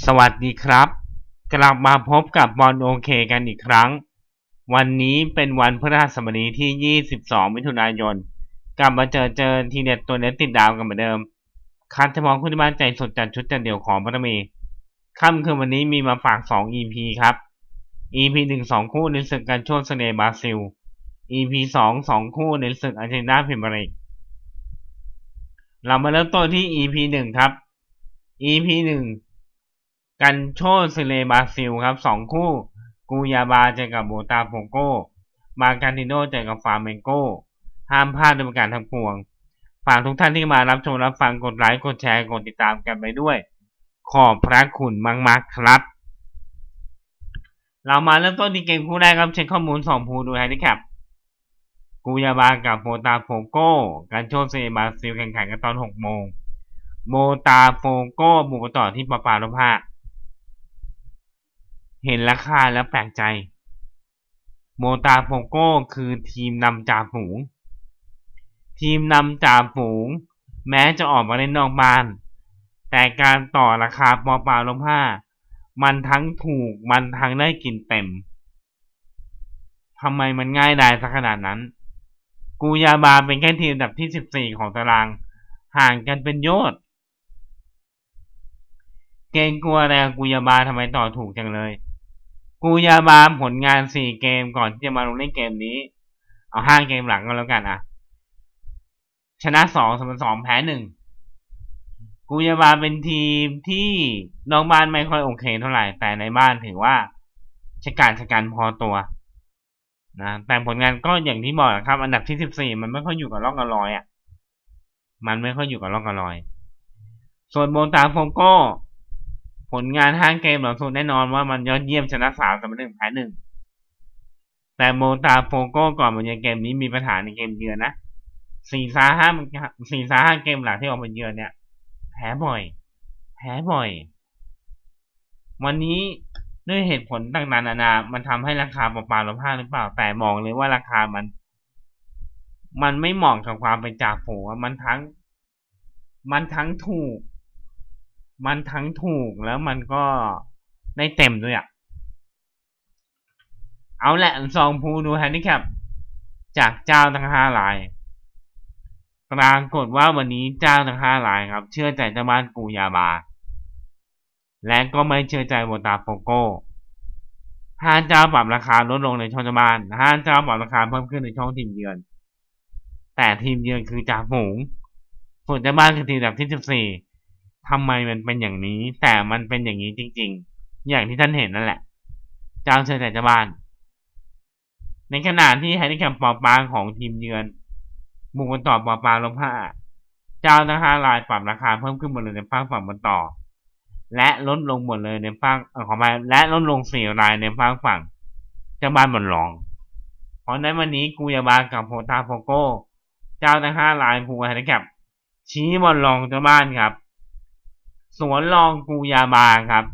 สวัสดีครับ กลับมาพบกับบอลโอเคกันอีกครั้ง วันนี้เป็นวันพฤหัสบดีที่ 22 มิถุนายน กลับมาเจอเจอทีเด็ดตัวเน็ตติดดาวกันเหมือนเดิม คัดเฉพาะคุณที่บ้านใจสดจัดชุดจัดเดี่ยวของพัตมีค่ำคืนวันนี้มีมาฝาก 2 EP ครับ EP 1 2 คู่ในศึกการโชดเสน่ห์บราซิล EP 2 2 คู่ในศึกอาร์เจนตินาพรีเมียร์ลีกเรามาเริ่มต้นที่ EP 1 ครับ EP 1 กันโชเซเลบราซิลครับสองคู่ กูยาบาเจอกับโบตาโปโกมาการติโนเจอกับฟาเมนโกห้ามพลาดในประการทั้งปวงฝากทุกท่านที่มารับชมรับฟังกดไลค์กดแชร์กดติดตามกันไปด้วย ขอบพระคุณมากๆครับ เรามาเริ่มต้นที่เกมคู่แรกครับเช็คข้อมูลสองภูดูแฮนดิแคปกูยาบากับโบตาโปโกกันโชเซเลบราซิลแข่งขันกันตอน 6 โมง โมตาโฟโก้บุกต่อที่ปาปาโลภา เห็นราคาแล้วแปลกใจ โมตาโฟโก้คือทีมนำจ่าฝูง ทีมนำจ่าฝูง แม้จะออกมาเล่นนอกบ้าน แต่การต่อราคาปอปาโลภามันทั้งถูกมันทั้งได้กินเต็มทำไมมันง่ายดายสักขนาดนั้น กูยาบาเป็นแค่ทีมอันดับที่14ของตาราง ห่างกันเป็นโยชน์เกรงกลัวอะไรกับกูยาบาทำไมต่อถูกจังเลย กูยาบาผลงาน4เกมก่อนที่จะมาลงเล่นเกมนี้ เอา5เกมหลังก็แล้วกันอะ ชนะ2เสมอ2แพ้1กูยาบาเป็นทีมที่นอกบ้านไม่ค่อยโอเคเท่าไหร่ แต่ในบ้านถือว่าชะการชะกันพอตัวนะแต่ผลงานก็อย่างที่บอกครับ อันดับที่14มันไม่ค่อยอยู่กับร่องกับรอยอะ มันไม่ค่อยอยู่กับร่องกับรอย ส่วนโบตาโฟโก้ ผลงานห้างเกมหลังสุดแน่นอนว่ามันยอดเยี่ยมชนะสามเสมอหนึ่งแพ้หนึ่งแต่โมตาโฟโก้ก่อนมาเยือนเกมนี้มีปัญหาในเกมเยือนนะสี่ซาห้าสี่ซาห้าเกมหลังที่ออกมาเยือนเนี่ย แพ้บ่อย แพ้บ่อย วันนี้ด้วยเหตุผลต่างๆนานา มันทำให้ราคาปลาปลาลดผ้าหรือเปล่า แต่มองเลยว่าราคามัน มันไม่เหมาะกับความเป็นจ่าฝูงมันทั้ง มันทั้งถูก มันทั้งถูกแล้วมันก็ได้เต็มด้วยอะ เอาแหละซองพูดูแฮนดิแคปจากเจ้าทั้งห้ารายปรากฏว่าวันนี้เจ้าทั้งห้ารายครับ เชื่อใจเจ้าบ้านกูยาบา และก็ไม่เชื่อใจโบตาโฟโก้ห้าเจ้าปรับราคาลดลงในช่องเจ้าบ้านห้าเจ้าปรับราคาเพิ่มขึ้นในช่องทีมเยือน แต่ทีมเยือนคือจ่าฝูงส่วนเจ้าบ้านคือทีมอันดับที่สิบสี่ ทำไมมันเป็นอย่างนี้ แต่มันเป็นอย่างนี้จริง ๆ อย่างที่ท่านเห็นนั่นแหละเจ้าเชื่อใจเจ้าบ้าน ในขณะที่แฮนดิแคปปอปางของทีมเยือนบุกบนต่อปอปาลบห้าเจ้าทั้งห้ารายปรับราคาเพิ่มขึ้นหมดเลยในฝั่งฝั่งบนต่อ และลดลงหมดเลยในฝั่งเออขอไปและลดลงสี่รายในฝั่งฝั่งเจ้าบ้านบนรอง เพราะนั้นวันนี้กูยาบากับโพตาโฟโก้ เจ้าทั้งห้ารายผูกแฮนดิแคปชี้บอลรองเจ้าบ้านครับ สวนรองกูยาบาครับ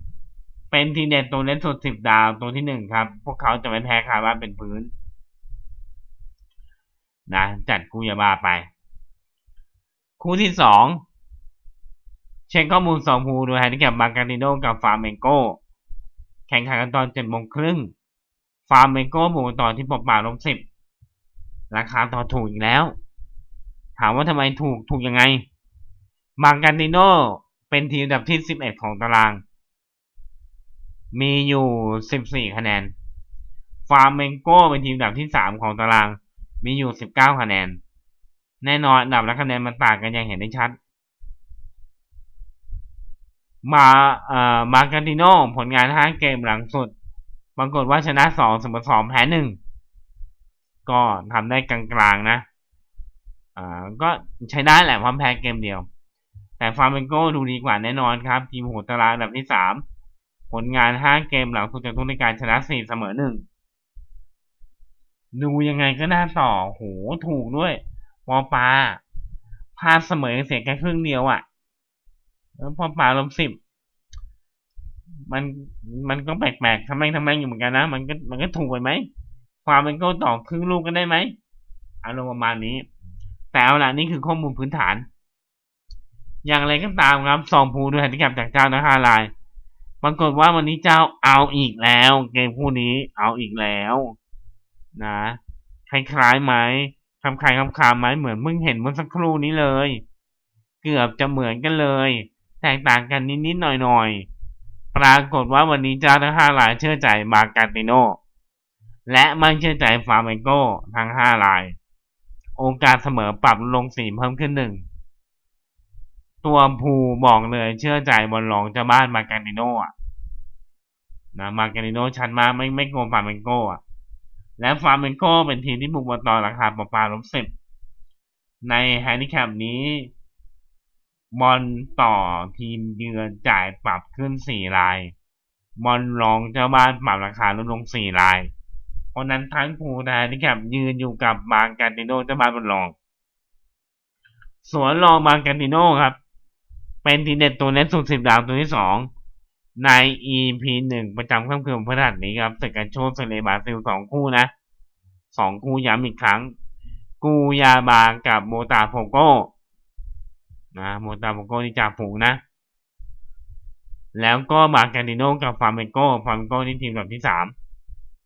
เป็นทีเด็ดตัวเล่นสุดสิบดาวตัวที่หนึ่งครับ พวกเขาจะไม่แพ้คาบ้านเป็นพื้น นะจัดกูยาบาไป คู่ที่สองเช็คข้อมูลสองภูโดยแฮนดิแคปบางการิโนกับฟาร์เมโกแข่งขันกันตอนเจ็ดโมงครึ่งฟาร์เมโกบุกต่อที่ปอป่าลบสิบราคาต่อถูกอีกแล้ว ถามว่าทำไมถูกถูกยังไงบางการิโน เป็นทีมอันดับที่11ของตาราง มีอยู่14คะแนน ฟาร์เมงโกเป็นทีมอันดับที่3ของตาราง มีอยู่19คะแนน แน่นอนอันดับและคะแนนมันต่างกันอย่างเห็นได้ชัด มาเอ่อมาการติโนผลงาน5เกมหลังสุด ปรากฏว่าชนะ2เสมอ2แพ้1ก็ทำได้กลางๆนะ อ่า ก็ใช้ได้แหละเพราะแพ้เกมเดียว แต่ฟาร์เมนโก้ดูดีกว่าแน่นอนครับ ทีมโหตารางอันดับที่สามผลงานห้าเกมหลังสุดจากทุกในการชนะสี่เสมอหนึ่งดูยังไงก็น่าต่อโหถูกด้วยวอปาพลาดเสมอเสียแค่ครึ่งเดียวอะ่ะแล้วพอปาลมสิบมันมันก็แปลกๆทำไมทำไมอยู่เหมือนกันนะ มันก็มันก็ถูกไปไหมฟาร์เมนโกต่อครึ่งลูกกันได้ไหมอารมณ์ประมาณนี้ แต่เอาละนี่คือข้อมูลพื้นฐาน อย่างไรก็ตามครับสองภูด้วยแฮนดิแคปจากเจ้านะฮาลายปรากฏว่าวันนี้เจ้าเอาอีกแล้ว เกมคู่นี้เอาอีกแล้ว นะคล้ายๆไหมคำคลายคำคามไหมเหมือนมึงเห็นเมื่อสักครู่นี้เลย เกือบจะเหมือนกันเลย แตกต่างกันนิดๆหน่อยๆปรากฏว่าวันนี้เจ้าทั้งห้ารายเชื่อใจบาการติโนและไม่เชื่อใจฟาร์เมโกทั้งห้าราย โอกาสเสมอปรับลงสี่เพิ่มขึ้นหนึ่ง ตัวภูบอกเลยเชื่อใจบอลรองเจ้าบ้านมาการิโนอะนะมาการิโนชันมาไม่ไม่โกงฟาร์เมนโกอะและฟาร์เมนโกเป็นทีมที่บุกมาต่อราคาปลาลบสิบในแฮนดิแคปนี้ บอลต่อทีมเยือนจ่ายปรับขึ้นสี่ราย บอลรองเจ้าบ้านปรับราคาลดลงสี่ราย เพราะนั้นทั้งภูแทนที่กับยืนอยู่กับบางการติโนเจ้าบ้านบอลรอง สวนรองบางการติโนครับ เป็นทีเด็ดตัวเล่นสุดสิบดาวตัวที่สองใน EP หนึ่งประจำค่ำคืนพฤหัสนี้ครับศึกกันโชว์เซเลบาซิลสองคู่นะสองคู่ย้ำอีกครั้ง กูยาบากับโมตาโฟโกนะโมตาโฟโกนี่จ่าฝูงนะ แล้วก็บาแกนดิโนกับฟาร์เมโกฟาร์เมโกนี่ทีมอันดับที่สาม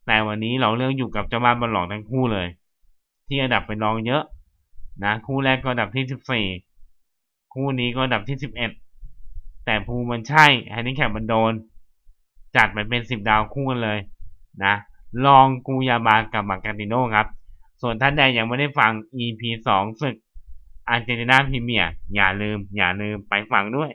แต่วันนี้เราเลือกอยู่กับเจ้าบ้านบอลหลอกทั้งคู่เลย ที่อันดับเป็นรองเยอะ นะ คู่แรกก็อันดับที่สิบสี่ คู่นี้ก็อันดับที่สิบเอ็ดแต่ภูมันใช่แฮนดิแคปมันโดน จัดไปเป็นสิบดาวคู่กันเลยนะลองกูยาบากับมาการติโนครับ ส่วนท่านใดยังไม่ได้ฟัง EP สองศึกอาร์เจนตินาพรีเมียร์อย่าลืม อย่าลืมไปฟังด้วย